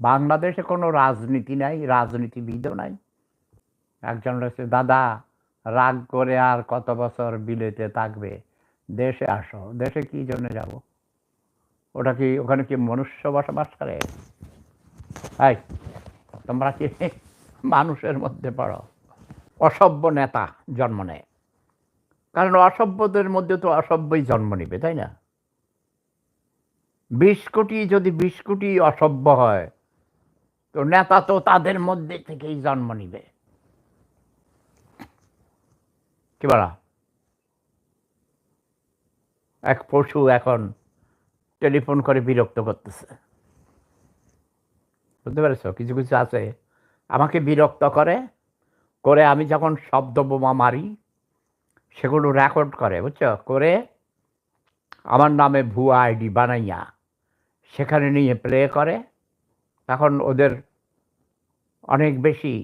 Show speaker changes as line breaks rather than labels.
বাংলাদেশে কোনো রাজনীতি নাই, রাজনীতিবিদও নাই। একজন রয়েছে দাদা, রাগ করে আর কত বছর বিলেতে থাকবে? দেশে আসো, দেশে কি জন্য যাব? ওটা কি, ওখানে কি মনুষ্য বসবাস করে? এই, তোমরা কি মানুষের মধ্যে পড়ো? অসভ্য নেতা জন্ম নেয়। কারণ অসভ্যদের মধ্যে তো অসভ্যই জন্ম নিবে, তাই না? বিশ কোটি যদি বিশ কোটি অসভ্য হয় তো নেতা তো তাদের মধ্যে থেকেই জন্ম নিবে। কি বলা? এক পশু এখন টেলিফোন করে বিরক্ত করতেছে। বুঝতে পেরেছ? কিছু কিছু আছে, আমাকে বিরক্ত করে করে আমি যখন শব্দ বোমা মারি, সেগুলো রেকর্ড করে, বুঝছ? করে আমার নামে ভুয়া আইডি বানাইয়া, সেখানে নিয়ে প্লে করে তখন ওদের অনেক বেশি